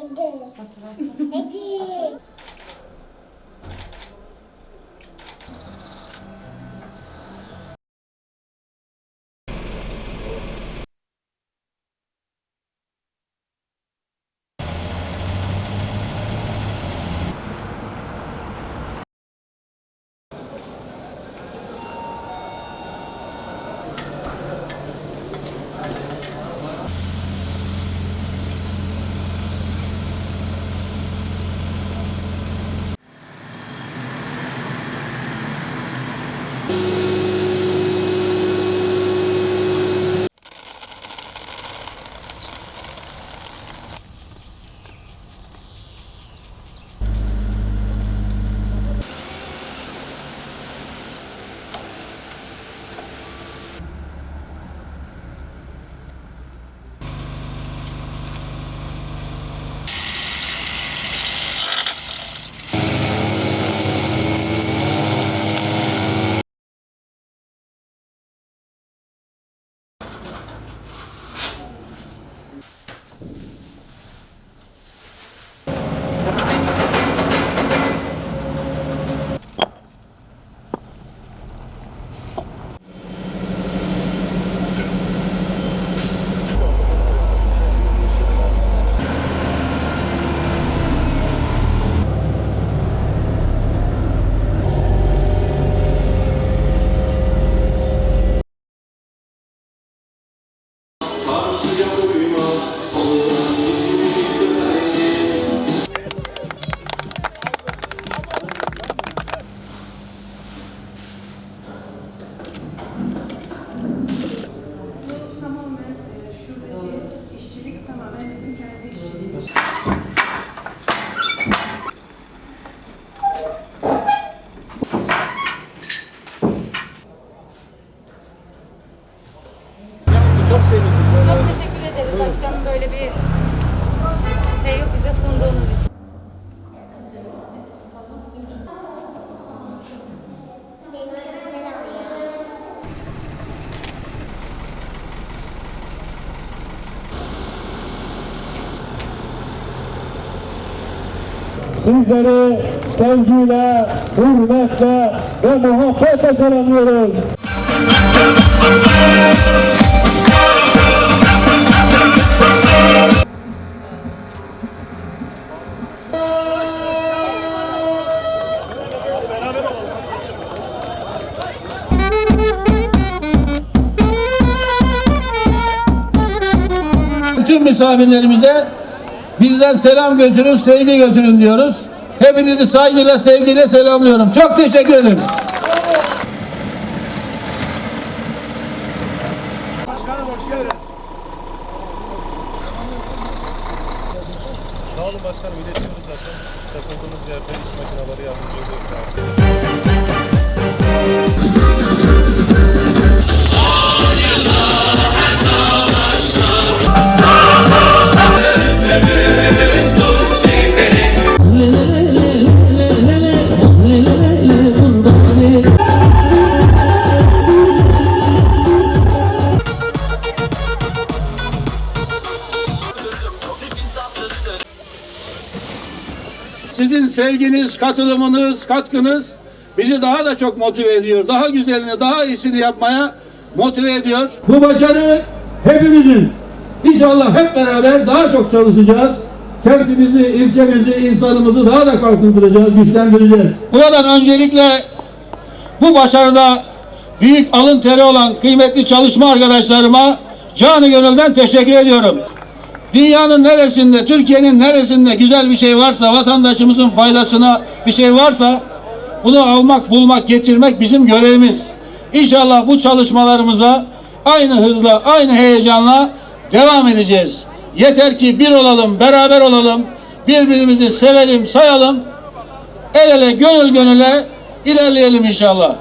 Ede. Ede. Gracias. Sizleri sevgiyle, hürmetle ve muhabbetle selamlıyoruz. Tüm misafirlerimize bizden selam götürün, sevgi götürün diyoruz. Hepinizi saygıyla, sevgiyle selamlıyorum. Çok teşekkür ederiz. Başkanım hoş geldiniz. Sağ olun başkanım iletiyoruz zaten. Takıldığımız yerde iş makineleri yardımcı oluyor. Sizin sevginiz, katılımınız, katkınız bizi daha da çok motive ediyor. Daha güzelini, daha iyisini yapmaya motive ediyor. Bu başarı hepimizin. İnşallah hep beraber daha çok çalışacağız. Kentimizi, ilçemizi, insanımızı daha da kalkındıracağız, güçlendireceğiz. Buradan öncelikle bu başarıda büyük alın teri olan kıymetli çalışma arkadaşlarıma canı gönülden teşekkür ediyorum. Dünyanın neresinde, Türkiye'nin neresinde güzel bir şey varsa, vatandaşımızın faydasına bir şey varsa bunu almak, bulmak, getirmek bizim görevimiz. İnşallah bu çalışmalarımıza aynı hızla, aynı heyecanla devam edeceğiz. Yeter ki bir olalım, beraber olalım, birbirimizi sevelim, sayalım, el ele, gönül gönüle ilerleyelim inşallah.